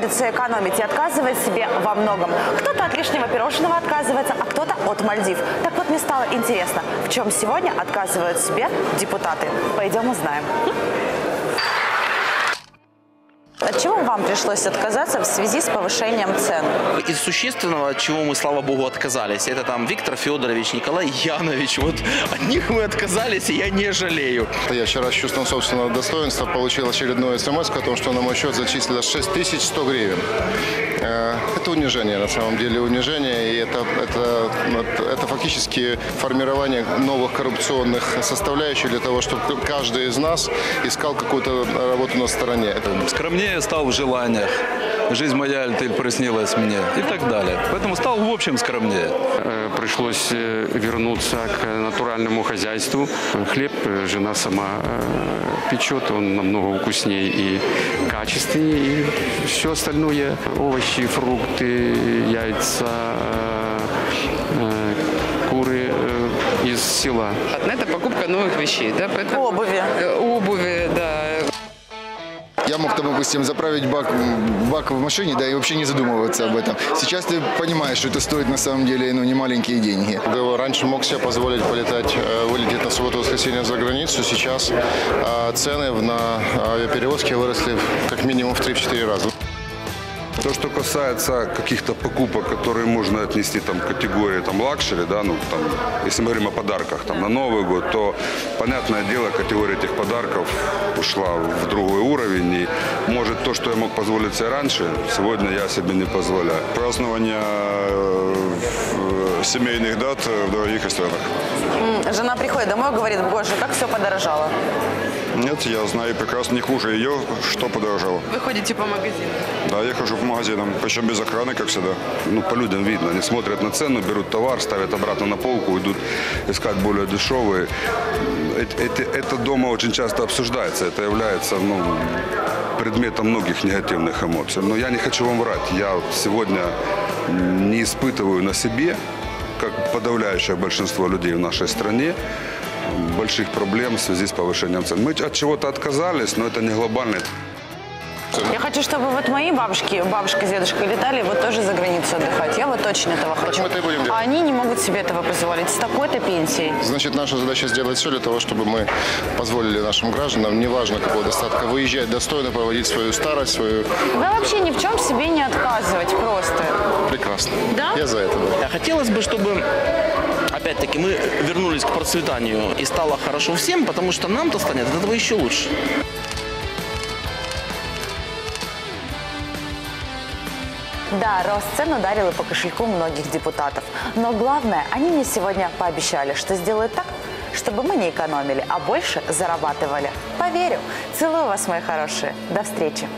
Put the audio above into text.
приходится экономить и отказывает себе во многом. Кто-то от лишнего пирожного отказывается, а кто-то от Мальдив. Так вот, мне стало интересно, в чем сегодня отказывают себе депутаты. Пойдем узнаем. От чего вам пришлось отказаться в связи с повышением цен? Из существенного, от чего мы, слава богу, отказались, это там Виктор Федорович, Николай Янович. Вот от них мы отказались, и я не жалею. Я вчера с чувством собственного достоинства получил очередную смс о том, что на мой счет зачислилось 6100 гривен. Э, Это унижение, на самом деле унижение, и это, это, это, фактически формирование новых коррупционных составляющих для того, чтобы каждый из нас искал какую-то работу на стороне. Это Скромнее стал в желаниях. Жизнь моя, альтель приснилась мне и так далее. Поэтому стал в общем скромнее. Э, Пришлось э, вернуться к натуральному хозяйству. Хлеб э, жена сама печет, он намного вкуснее и качественнее. И все остальное, овощи, фрукты, яйца, куры из села. Это покупка новых вещей, да, поэтому... Обуви. Мог, там, допустим, заправить бак, бак в машине, да, и вообще не задумываться об этом. Сейчас ты понимаешь, что это стоит на самом деле ну, не маленькие деньги. Раньше мог себе позволить полетать, э, вылететь на субботу-воскресенье за границу. Сейчас э, цены на авиаперевозки выросли как минимум в 3-4 раза. То, что касается каких-то покупок, которые можно отнести там, к категории там, лакшери, да, ну, там, если мы говорим о подарках там, на Новый год, то, понятное дело, категория этих подарков ушла в другой уровень. И, может, то, что я мог позволить себе раньше, сегодня я себе не позволяю. празднования э, семейных дат в дорогих ресторанах. М, Жена приходит домой и говорит, боже, как все подорожало. Нет, я знаю прекрасно не хуже ее, что подорожало. Вы ходите по магазинам. Да, я хожу по магазинам, причем без охраны, как всегда. Ну, по людям видно. Они смотрят на цену, берут товар, ставят обратно на полку, идут искать более дешевые. Это, это- дома очень часто обсуждается. Это является ну, предметом многих негативных эмоций. Но я не хочу вам врать. Я сегодня не испытываю на себе, как подавляющее большинство людей в нашей стране, больших проблем в связи с повышением цен. Мы от чего-то отказались, но это не глобальный Я хочу, чтобы вот мои бабушки, бабушка с дедушкой летали вот тоже за границу отдыхать. Я вот точно этого хочу. мы это и будем делать. А они не могут себе этого позволить с такой-то пенсией. Значит, наша задача сделать все для того, чтобы мы позволили нашим гражданам, неважно какого достатка, выезжать достойно, проводить свою старость, свою Да вообще ни в чем себе не отказывать просто. прекрасно. Да? Я за это. да. А Хотелось бы, чтобы опять-таки мы вернулись к процветанию и стало хорошо всем, потому что нам-то станет от этого еще лучше. Да, рост цен ударил по кошельку многих депутатов. Но главное, они мне сегодня пообещали, что сделают так, чтобы мы не экономили, а больше зарабатывали. Поверю. Целую вас, мои хорошие. До встречи.